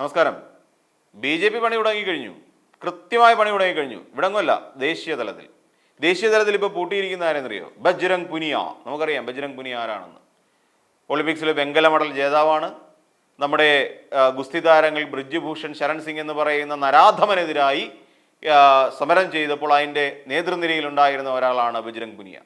നമസ്കാരം. B J P പണി തുടങ്ങി കഴിഞ്ഞു. കൃത്യമായ പണി തുടങ്ങി കഴിഞ്ഞു. ഇവിടെങ്ങല്ല ദേശീയ തലത്തിൽ. ദേശീയ തലത്തിൽ ഇപ്പോൾ പൂട്ടിയിരിക്കുന്ന ആരെന്നറിയോ? ബജ്രംഗ് പുനിയ. നമുക്കറിയാം ബജ്രംഗ് പുനിയ ആരാണെന്ന്. ഒളിമ്പിക്സിലെ വെങ്കല മെഡൽ ജേതാവാണ്. നമ്മുടെ ഗുസ്തി താരങ്ങൾ ബ്രിജ്ഭൂഷൺ ശരൺ സിംഗ് എന്ന് പറയുന്ന നരാധമനെതിരായി സമരം ചെയ്തപ്പോൾ അതിന്റെ നേതൃനിരയിലുണ്ടായിരുന്ന ഒരാളാണ് ബജ്രംഗ് പുനിയ.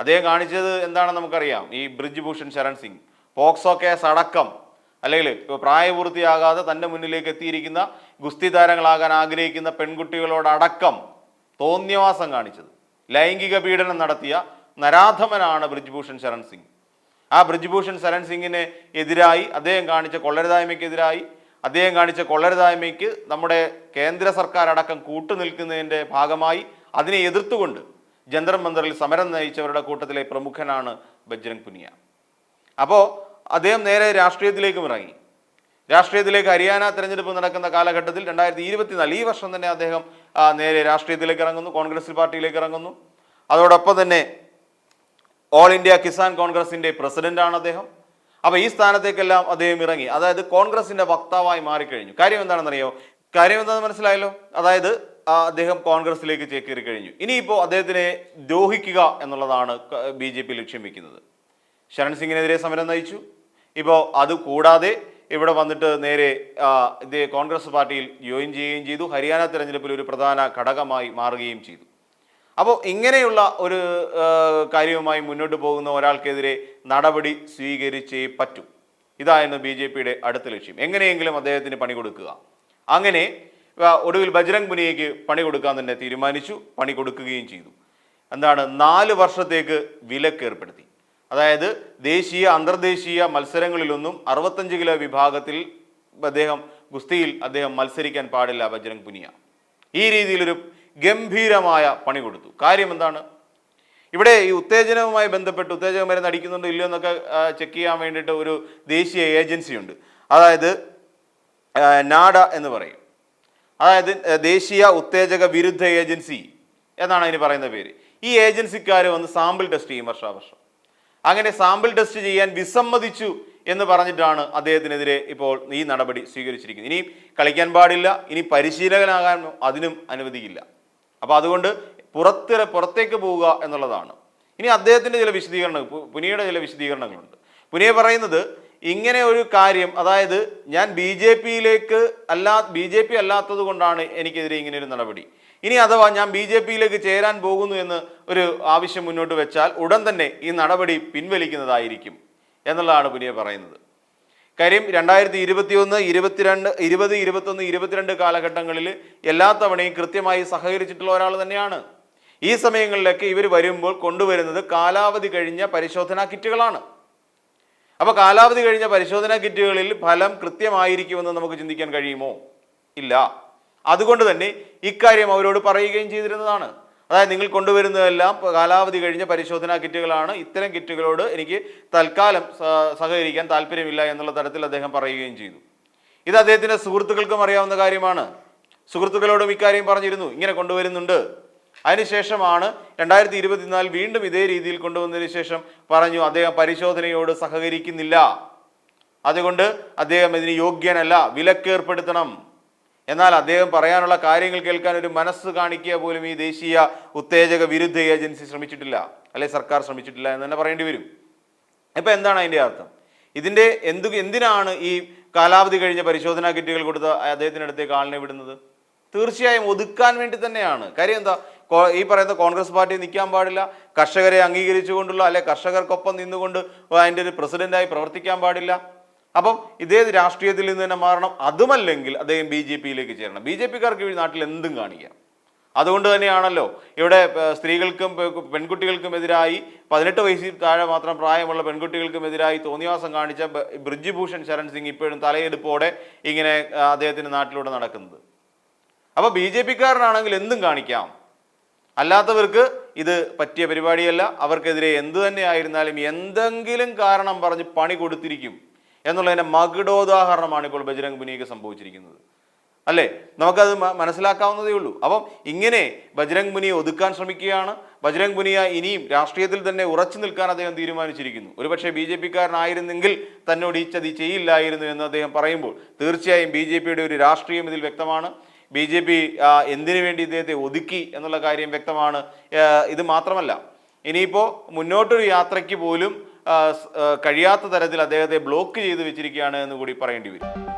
അദ്ദേഹം കാണിച്ചത് എന്താണെന്ന് നമുക്കറിയാം. ഈ ബ്രിജ്ഭൂഷൺ ശരൺ സിംഗ്. പോക്സോ കേസ് അടക്കം അല്ലെങ്കിൽ ഇപ്പോൾ പ്രായപൂർത്തിയാകാതെ തന്റെ മുന്നിലേക്ക് എത്തിയിരിക്കുന്ന ഗുസ്തി താരങ്ങളാകാൻ ആഗ്രഹിക്കുന്ന പെൺകുട്ടികളോടടക്കം തോന്നിയവാസം കാണിച്ചത്. ലൈംഗിക പീഡനം നടത്തിയ നരാധമനാണ് ബ്രിജ്ഭൂഷൺ ശരൺ സിംഗ്. ആ ബ്രിജ്ഭൂഷൺ ശരൺ സിംഗിന് എതിരായി അദ്ദേഹം കാണിച്ച കൊള്ളരുതായ്മയ്ക്കെതിരായി അദ്ദേഹം കാണിച്ച കൊള്ളരുതായ്മയ്ക്ക് നമ്മുടെ കേന്ദ്ര സർക്കാർ അടക്കം കൂട്ടുനിൽക്കുന്നതിന്റെ ഭാഗമായി അതിനെ എതിർത്തുകൊണ്ട് ജന്തർ മന്ദറിൽ സമരം നയിച്ചവരുടെ കൂട്ടത്തിലെ പ്രമുഖനാണ് ബജ്രംഗ് പുനിയ. അപ്പോൾ അദ്ദേഹം നേരെ രാഷ്ട്രീയത്തിലേക്കും ഇറങ്ങി രാഷ്ട്രീയത്തിലേക്ക് ഹരിയാന തെരഞ്ഞെടുപ്പ് നടക്കുന്ന കാലഘട്ടത്തിൽ രണ്ടായിരത്തി ഇരുപത്തിനാല് ഈ വർഷം തന്നെ അദ്ദേഹം നേരെ രാഷ്ട്രീയത്തിലേക്ക് ഇറങ്ങുന്നു കോൺഗ്രസ് പാർട്ടിയിലേക്ക് ഇറങ്ങുന്നു. അതോടൊപ്പം തന്നെ ഓൾ ഇന്ത്യ കിസാൻ കോൺഗ്രസിന്റെ പ്രസിഡന്റാണ് അദ്ദേഹം. അപ്പോൾ ഈ സ്ഥാനത്തേക്കെല്ലാം അദ്ദേഹം ഇറങ്ങി. അതായത് കോൺഗ്രസിന്റെ വക്താവായി മാറിക്കഴിഞ്ഞു. കാര്യം എന്താണെന്നറിയോ? കാര്യം എന്താണെന്ന് മനസ്സിലായല്ലോ? അതായത് അദ്ദേഹം കോൺഗ്രസിലേക്ക് ചേക്കേറി കഴിഞ്ഞു. ഇനിയിപ്പോൾ അദ്ദേഹത്തിനെ ദ്രോഹിക്കുക എന്നുള്ളതാണ് ബി ജെ പി ലക്ഷ്യം വെക്കുന്നത്. ശരൺ സിംഗിനെതിരെ സമരം നയിച്ചു. ഇപ്പോൾ അത് കൂടാതെ ഇവിടെ വന്നിട്ട് നേരെ ഇതേ കോൺഗ്രസ് പാർട്ടിയിൽ ജോയിൻ ചെയ്യുകയും ചെയ്തു. ഹരിയാന തെരഞ്ഞെടുപ്പിൽ ഒരു പ്രധാന ഘടകമായി മാറുകയും ചെയ്തു. അപ്പോൾ ഇങ്ങനെയുള്ള ഒരു കാര്യവുമായി മുന്നോട്ട് പോകുന്ന ഒരാൾക്കെതിരെ നടപടി സ്വീകരിച്ചേ പറ്റൂ. ഇതായിരുന്നു ബി ജെ പിയുടെ അടുത്ത ലക്ഷ്യം. എങ്ങനെയെങ്കിലും അദ്ദേഹത്തിന് പണി കൊടുക്കുക. അങ്ങനെ ഒടുവിൽ ബജ്രംഗ് പുനിയയ്ക്ക് പണി കൊടുക്കാൻ തന്നെ തീരുമാനിച്ചു പണി കൊടുക്കുകയും ചെയ്തു. എന്താണ് നാല് വർഷത്തേക്ക് വിലക്ക് ഏർപ്പെടുത്തി. അതായത് ദേശീയ അന്തർദേശീയ മത്സരങ്ങളിലൊന്നും അറുപത്തഞ്ച് കിലോ വിഭാഗത്തിൽ അദ്ദേഹം ഗുസ്തിയിൽ അദ്ദേഹം മത്സരിക്കാൻ പാടില്ല ബജ്രംഗ് പുനിയ. ഈ രീതിയിലൊരു ഗംഭീരമായ പണി കൊടുത്തു. കാര്യം എന്താണ്? ഇവിടെ ഈ ഉത്തേജനവുമായി ബന്ധപ്പെട്ട് ഉത്തേജക മരുന്ന് അടിക്കുന്നുണ്ടോ ഇല്ലയോ എന്നൊക്കെ ചെക്ക് ചെയ്യാൻ വേണ്ടിയിട്ട് ഒരു ദേശീയ ഏജൻസി ഉണ്ട്. അതായത് നാഡ എന്ന് പറയും. അതായത് ദേശീയ ഉത്തേജക വിരുദ്ധ ഏജൻസി എന്നാണ് അതിന് പറയുന്ന പേര്. ഈ ഏജൻസിക്കാർ വന്ന് സാമ്പിൾ ടെസ്റ്റ് ചെയ്യും വർഷാവർഷം. അങ്ങനെ സാമ്പിൾ ടെസ്റ്റ് ചെയ്യാൻ വിസമ്മതിച്ചു എന്ന് പറഞ്ഞിട്ടാണ് അദ്ദേഹത്തിനെതിരെ ഇപ്പോൾ ഈ നടപടി സ്വീകരിച്ചിരിക്കുന്നത്. ഇനി കളിക്കാൻ പാടില്ല ഇനി പരിശീലകനാകാൻ അതിനും അനുവദിക്കില്ല. അപ്പോൾ അതുകൊണ്ട് പുറത്ത് പുറത്തേക്ക് പോവുക എന്നുള്ളതാണ്. ഇനി അദ്ദേഹത്തിന്റെ ചില വിശദീകരണങ്ങൾ പുനിയുടെ ചില വിശദീകരണങ്ങളുണ്ട്. പുനിയെ പറയുന്നത് ഇങ്ങനെ ഒരു കാര്യം അതായത് ഞാൻ ബി ജെ പിയിലേക്ക് അല്ലാ ബി ജെ പി അല്ലാത്തത് കൊണ്ടാണ് എനിക്കെതിരെ ഇങ്ങനെ ഒരു നടപടി. ഇനി അഥവാ ഞാൻ ബി ജെ പിയിലേക്ക് ചേരാൻ പോകുന്നു എന്ന് ഒരു ആവശ്യം മുന്നോട്ട് വെച്ചാൽ ഉടൻ തന്നെ ഈ നടപടി പിൻവലിക്കുന്നതായിരിക്കും എന്നുള്ളതാണ് പുനിയ പറയുന്നത്. കാര്യം രണ്ടായിരത്തി ഇരുപത്തിയൊന്ന് ഇരുപത്തിരണ്ട് ഇരുപത് ഇരുപത്തൊന്ന് ഇരുപത്തിരണ്ട് കാലഘട്ടങ്ങളിൽ എല്ലാ തവണയും കൃത്യമായി സഹകരിച്ചിട്ടുള്ള ഒരാൾ തന്നെയാണ്. ഈ സമയങ്ങളിലൊക്കെ ഇവർ വരുമ്പോൾ കൊണ്ടുവരുന്നത് കാലാവധി കഴിഞ്ഞ പരിശോധനാ കിറ്റുകളാണ്. അപ്പോൾ കാലാവധി കഴിഞ്ഞ പരിശോധനാ കിറ്റുകളിൽ ഫലം കൃത്യമായിരിക്കുമെന്ന് നമുക്ക് ചിന്തിക്കാൻ കഴിയുമോ? ഇല്ല. അതുകൊണ്ട് തന്നെ ഇക്കാര്യം അവരോട് പറയുകയും ചെയ്തിരുന്നതാണ്. അതായത് നിങ്ങൾ കൊണ്ടുവരുന്നതെല്ലാം കാലാവധി കഴിഞ്ഞ പരിശോധനാ കിറ്റുകളാണ്. ഇത്തരം കിറ്റുകളോട് എനിക്ക് തൽക്കാലം സഹകരിക്കാൻ താല്പര്യമില്ല എന്നുള്ള തരത്തിൽ അദ്ദേഹം പറയുകയും ചെയ്തു. ഇത് അദ്ദേഹത്തിന്റെ സുഹൃത്തുക്കൾക്കും അറിയാവുന്ന കാര്യമാണ്. സുഹൃത്തുക്കളോടും ഇക്കാര്യം പറഞ്ഞിരുന്നു. ഇങ്ങനെ കൊണ്ടുവരുന്നുണ്ട്. അതിനുശേഷമാണ് രണ്ടായിരത്തി ഇരുപത്തിനാല് വീണ്ടും ഇതേ രീതിയിൽ കൊണ്ടുവന്നതിന് ശേഷം പറഞ്ഞു അദ്ദേഹം പരിശോധനയോട് സഹകരിക്കുന്നില്ല. അതുകൊണ്ട് അദ്ദേഹം ഇതിന് യോഗ്യനല്ല. വിലക്കേർപ്പെടുത്തണം. എന്നാൽ അദ്ദേഹം പറയാനുള്ള കാര്യങ്ങൾ കേൾക്കാൻ ഒരു മനസ്സ് കാണിക്കുക പോലും ഈ ദേശീയ ഉത്തേജക വിരുദ്ധ ഏജൻസി ശ്രമിച്ചിട്ടില്ല അല്ലെ സർക്കാർ ശ്രമിച്ചിട്ടില്ല എന്ന് തന്നെ പറയേണ്ടി വരും. ഇപ്പം എന്താണ് അതിന്റെ അർത്ഥം? ഇതിന്റെ എന്തു എന്തിനാണ് ഈ കാലാവധി കഴിഞ്ഞ പരിശോധനാ കിറ്റുകൾ കൊടുത്ത അദ്ദേഹത്തിനടുത്തേക്ക് ആളിനെ വിടുന്നത്? തീർച്ചയായും ഒതുക്കാൻ വേണ്ടി തന്നെയാണ്. കാര്യം എന്താ? ഈ പറയുന്ന കോൺഗ്രസ് പാർട്ടി നിൽക്കാൻ പാടില്ല കർഷകരെ അംഗീകരിച്ചുകൊണ്ടുള്ള അല്ലെ കർഷകർക്കൊപ്പം നിന്നുകൊണ്ട് അതിന്റെ ഒരു പ്രസിഡന്റായി പ്രവർത്തിക്കാൻ പാടില്ല. അപ്പം ഇതേ രാഷ്ട്രീയത്തിൽ നിന്ന് തന്നെ മാറണം. അതുമല്ലെങ്കിൽ അദ്ദേഹം ബി ജെ പിയിലേക്ക് ചേരണം. ബി ജെ പിക്കാർക്ക് ഈ നാട്ടിൽ എന്തും കാണിക്കാം. അതുകൊണ്ട് തന്നെയാണല്ലോ ഇവിടെ സ്ത്രീകൾക്കും പെൺകുട്ടികൾക്കും എതിരായി പതിനെട്ട് വയസ്സിൽ താഴെ മാത്രം പ്രായമുള്ള പെൺകുട്ടികൾക്കും എതിരായി തോന്നിവാസം കാണിച്ച ബ്രിജ്ഭൂഷൺ ബ്രിജ് ഭൂഷൺ ശരൺ സിംഗ് ഇപ്പോഴും തലയെടുപ്പോടെ ഇങ്ങനെ അദ്ദേഹത്തിന്റെ നാട്ടിലൂടെ നടക്കുന്നത്. അപ്പോൾ ബി ജെ പിക്കാരനാണെങ്കിൽ എന്തും കാണിക്കാം. അല്ലാത്തവർക്ക് ഇത് പറ്റിയ പരിപാടിയല്ല. അവർക്കെതിരെ എന്തു തന്നെ ആയിരുന്നാലും എന്തെങ്കിലും കാരണം പറഞ്ഞ് പണി കൊടുത്തിരിക്കും. എന്നുള്ളതിന്റെ മകിടോദാഹരണമാണ് ഇപ്പോൾ ബജരംഗ് പുനിയക്ക് സംഭവിച്ചിരിക്കുന്നത്. അല്ലേ? നമുക്കത് മനസ്സിലാക്കാവുന്നതേ ഉള്ളൂ. അപ്പം ഇങ്ങനെ ബജരംഗ് പുനിയെ ഒതുക്കാൻ ശ്രമിക്കുകയാണ്. ബജ്രംഗ് പുനിയ ഇനിയും രാഷ്ട്രീയത്തിൽ തന്നെ ഉറച്ചു നിൽക്കാൻ അദ്ദേഹം തീരുമാനിച്ചിരിക്കുന്നു. ഒരുപക്ഷെ ബി ജെ പിക്കാരനായിരുന്നെങ്കിൽ തന്നോട് ഈ ചതി ചെയ്യില്ലായിരുന്നു എന്ന് അദ്ദേഹം പറയുമ്പോൾ തീർച്ചയായും ബി ജെ പിയുടെ ഒരു രാഷ്ട്രീയം ഇതിൽ വ്യക്തമാണ്. ബി ജെ പി എന്തിനു വേണ്ടി ഇദ്ദേഹത്തെ ഒതുക്കി എന്നുള്ള കാര്യം വ്യക്തമാണ്. ഇത് മാത്രമല്ല ഇനിയിപ്പോൾ മുന്നോട്ടൊരു യാത്രയ്ക്ക് പോലും കഴിയാത്ത തരത്തിൽ അദ്ദേഹത്തെ ബ്ലോക്ക് ചെയ്ത് വെച്ചിരിക്കുകയാണ് എന്ന് കൂടി പറയേണ്ടി വരും.